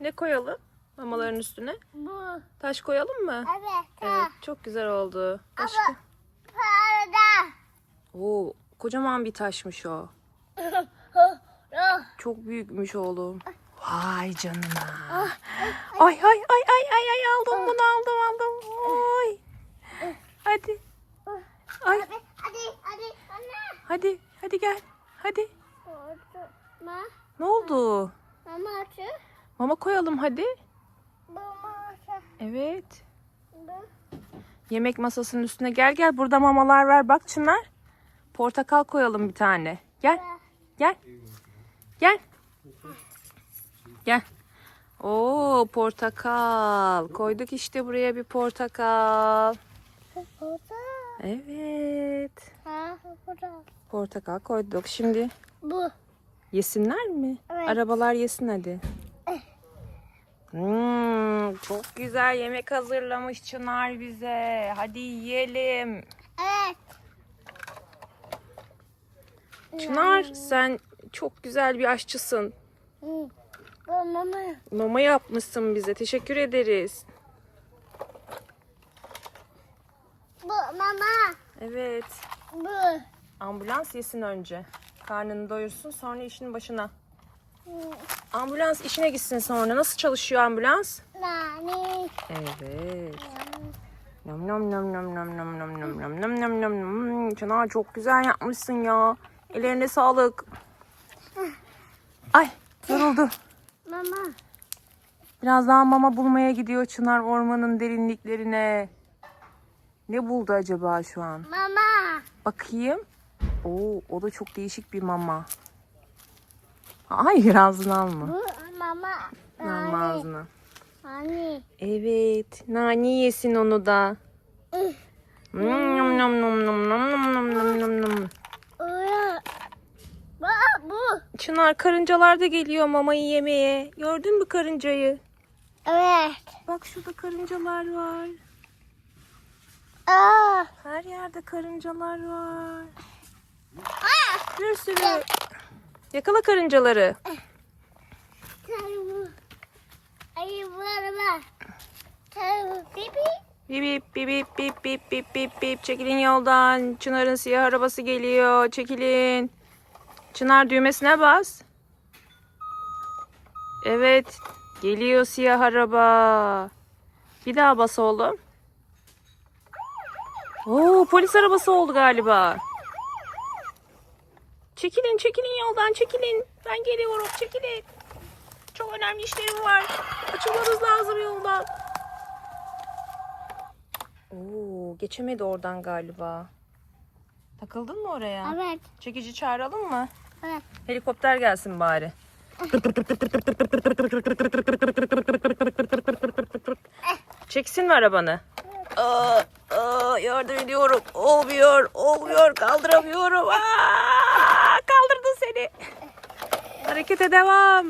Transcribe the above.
Ne koyalım mamaların üstüne? Bu. Taş koyalım mı? Evet. Evet, çok güzel oldu. Başka? Parada. Oo, kocaman bir taşmış o. Çok büyükmüş oğlum. Vay canına. Ay ay ay ay ay ay aldım bunu aldım aldım. Oy. Hadi. Ay Hadi hadi anne. hadi hadi gel. Hadi. Ne oldu? Mama açı. Mama koyalım hadi. Mama. Evet. Bu. Yemek masasının üstüne gel gel. Burada mamalar var. Bak Çınar. Portakal koyalım bir tane. Gel. Gel. Gel. Gel. Oo portakal. Koyduk işte buraya bir portakal. Evet. Portakal koyduk. Şimdi Bu. yesinler mi? Evet. Arabalar yesin hadi. Hmm, çok güzel yemek hazırlamış Çınar bize. Hadi yiyelim. Evet. Çınar sen çok güzel bir aşçısın. Hı. Mama. Mama yapmışsın bize. Teşekkür ederiz. Bu mama. Evet. Bu. Ambulans yesin önce. Karnını doyursun sonra işinin başına. Ambulans işine gitsin sonra. Nasıl çalışıyor ambulans? Nani. Evet. Nom nom nom nom nom nom nom nom nom nom nom nom nom. Çınar çok güzel yapmışsın ya. Ellerine sağlık. Ay yoruldu. Mama. Birazdan mama bulmaya gidiyor Çınar ormanın derinliklerine. Ne buldu acaba şu an? Mama. Bakayım. Oo, o da çok değişik bir mama. Hayır ağzına alma. Bu mama. Alma ağzına. Nani. Evet. Nani yesin onu da. Nom nom nom nom nom nom nom nom nom nom. Bak bu. Çınar karıncalar da geliyor mamayı yemeye. Gördün mü karıncayı? Evet. Bak şurada karıncalar var. Aa. Her yerde karıncalar var. Aa. Bir sürü. Yakala karıncaları. Bip bip bip bip bip bip bip bip. Çekilin yoldan. Çınar'ın siyah arabası geliyor. Çekilin. Çınar düğmesine bas. Evet. Geliyor siyah araba. Bir daha bas oğlum. Oo polis arabası oldu galiba. Çekilin çekilin yoldan çekilin. Ben geliyorum çekilin. Çok önemli işlerim var. Açılmanız lazım yoldan. Oo, geçemedi oradan galiba. Takıldın mı oraya? Evet. Çekici çağıralım mı? Evet. Helikopter gelsin bari. Çeksin mi arabanı? Aa, aa, yardım ediyorum. Olmuyor, olmuyor. Kaldıramıyorum. Aa, böyle harekete devam.